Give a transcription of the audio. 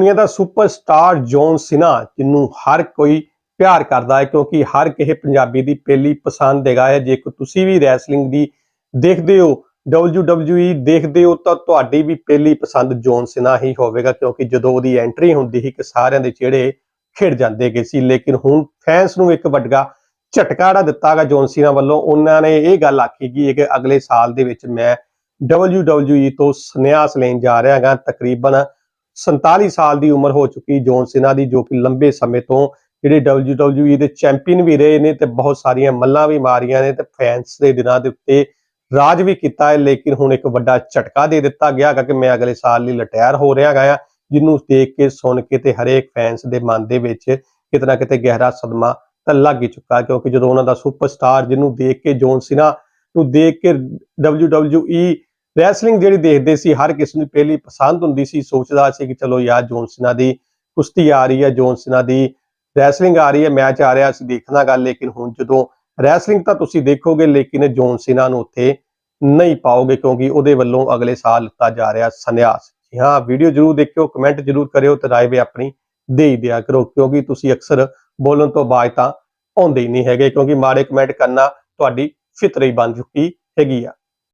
ਦੁਨੀਆ ਦਾ superstar John Sinha, ਜਿਹਨੂੰ ਹਰ ਕੋਈ ਪਿਆਰ ਕਰਦਾ ਹੈ, ਕਿਉਂਕਿ ਹਰ ਕਿਸੇ ਪੰਜਾਬੀ ਦੀ ਪਹਿਲੀ ਪਸੰਦ ਹੈਗਾ ਹੈ। ਜੇ ਤੁਸੀਂ ਵੀ ਰੈਸਲਿੰਗ ਦੀ ਦੇਖਦੇ ਹੋ WWE ਦੇਖਦੇ ਹੋ, ਤਾਂ ਤੁਹਾਡੀ ਵੀ ਪਹਿਲੀ ਪਸੰਦ ਜੌਨ ਸਿਨਾ ਹੀ ਹੋਵੇਗਾ, ਕਿਉਂਕਿ ਜਦੋਂ ਉਹਦੀ ਐਂਟਰੀ ਹੁੰਦੀ ਸੀ ਕਿ ਸਾਰਿਆਂ ਦੇ ਚਿਹਰੇ ਖਿੜ ਜਾਂਦੇ ਗਏ ਸੀ। ਲੇਕਿਨ ਹੁਣ ਫੈਨਸ ਨੂੰ ਇੱਕ ਵੱਡਾ ਝਟਕਾ ਜਿਹੜਾ ਦਿੱਤਾ ਗਿਆ ਜੌਨ ਸਿਨਾ ਵੱਲੋਂ। ਉਹਨਾਂ ਨੇ ਇਹ ਗੱਲ ਆਖੀ ਕਿ ਕਿ ਅਗਲੇ ਸਾਲ ਦੇ ਵਿੱਚ ਮੈਂ WWE ਤੋਂ ਸੰਨਿਆਸ ਲੈਣ ਜਾ ਰਿਹਾ ਹਾਂ ਤਕਰੀਬਨ 47 ਸਾਲ ਦੀ ਉਮਰ ਹੋ ਚੁੱਕੀ ਜੌਨ ਸਿਨਾ ਦੀ, ਜੋ ਕਿ ਲੰਬੇ ਸਮੇਂ ਤੋਂ ਜਿਹੜੇ WWE ਦੇ ਚੈਂਪੀਅਨ ਵੀ ਰਹੇ ਨੇ ਤੇ ਬਹੁਤ ਸਾਰੀਆਂ ਮੱਲਾਂ ਵੀ ਮਾਰੀਆਂ ਨੇ ਤੇ ਫੈਨਸ ਦੇ ਦਿਨਾਂ ਦੇ ਉੱਤੇ ਰਾਜ ਵੀ ਕੀਤਾ ਹੈ, ਲੇਕਿਨ ਹੁਣ ਇੱਕ ਵੱਡਾ ਝਟਕਾ ਦੇ ਦਿੱਤਾ ਗਿਆ ਕਿ ਮੈਂ ਅਗਲੇ ਸਾਲ ਲਈ ਰਿਟਾਇਰ ਹੋ ਰਿਹਾ ਹੈਗਾ ਆ, ਜਿਹਨੂੰ ਦੇਖ ਕੇ, ਸੁਣ ਕੇ ਤੇ ਹਰੇਕ ਫੈਨਸ ਦੇ ਮਨ ਦੇ ਵਿੱਚ ਕਿਤਨਾ ਕਿਤੇ ਗਹਿਰਾ ਸਦਮਾ ਤਾਂ ਲੱਗ ਹੀ ਚੁੱਕਾ ਕਿਉਂਕਿ ਜਦੋਂ ਉਹਨਾਂ ਦਾ ਸੁਪਰਸਟਾਰ ਜਿਹਨੂੰ ਦੇਖ ਕੇ ਜੌਨ ਸਿਨਾ ਨੂੰ ਦੇਖ ਕੇ WWE ਰੈਸਲਿੰਗ ਜਿਹੜੀ ਦੇਖਦੇ ਸੀ, ਹਰ ਕਿਸੇ ਨੂੰ ਪਹਿਲੀ ਪਸੰਦ ਹੁੰਦੀ ਸੀ, ਸੋਚਦਾ ਸੀ ਕਿ ਚਲੋ ਯਾਰ ਜੋਨ ਸਿਨਾ ਦੀ ਕੁਸ਼ਤੀ ਆ ਰਹੀ ਹੈ, ਜੌਨ ਸਿਨਾ ਦੀ ਰੈਸਲਿੰਗ ਆ ਰਹੀ ਹੈ ਮੈਚ ਆ ਰਿਹਾ ਸੀ ਦੇਖਣਾ ਗੱਲ, ਲੇਕਿਨ ਹੁਣ ਜਦੋਂ ਰੈਸਲਿੰਗ ਤਾਂ ਤੁਸੀਂ ਦੇਖੋਗੇ, ਲੇਕਿਨ ਜੋਨ ਸਿਨਾ ਨੂੰ ਉੱਥੇ ਨਹੀਂ ਪਾਓਗੇ, ਕਿਉਂਕਿ ਉਹਦੇ ਵੱਲੋਂ ਅਗਲੇ ਸਾਲ ਲਿੱਤਾ ਜਾ ਰਿਹਾ ਸੰਨਿਆਸ। ਜੀ ਹਾਂ ਵੀਡੀਓ ਜਰੂਰ ਦੇਖਿਓ ਕਮੈਂਟ ਜਰੂਰ ਕਰਿਓ ਤੇ ਰਾਏ ਵੀ ਆਪਣੀ ਦੇ ਹੀ ਦਿਆ ਕਰੋ, ਕਿਉਂਕਿ ਤੁਸੀਂ ਅਕਸਰ ਬੋਲਣ ਤੋਂ ਬਾਅਦ ਤਾਂ ਆਉਂਦੇ ਹੀ ਨਹੀਂ ਹੈਗੇ, ਕਿਉਂਕਿ ਮਾੜੇ ਕਮੈਂਟ ਕਰਨਾ ਤੁਹਾਡੀ ਫਿਤਰੀ ਬਣ ਚੁੱਕੀ ਹੈਗੀ ਆ।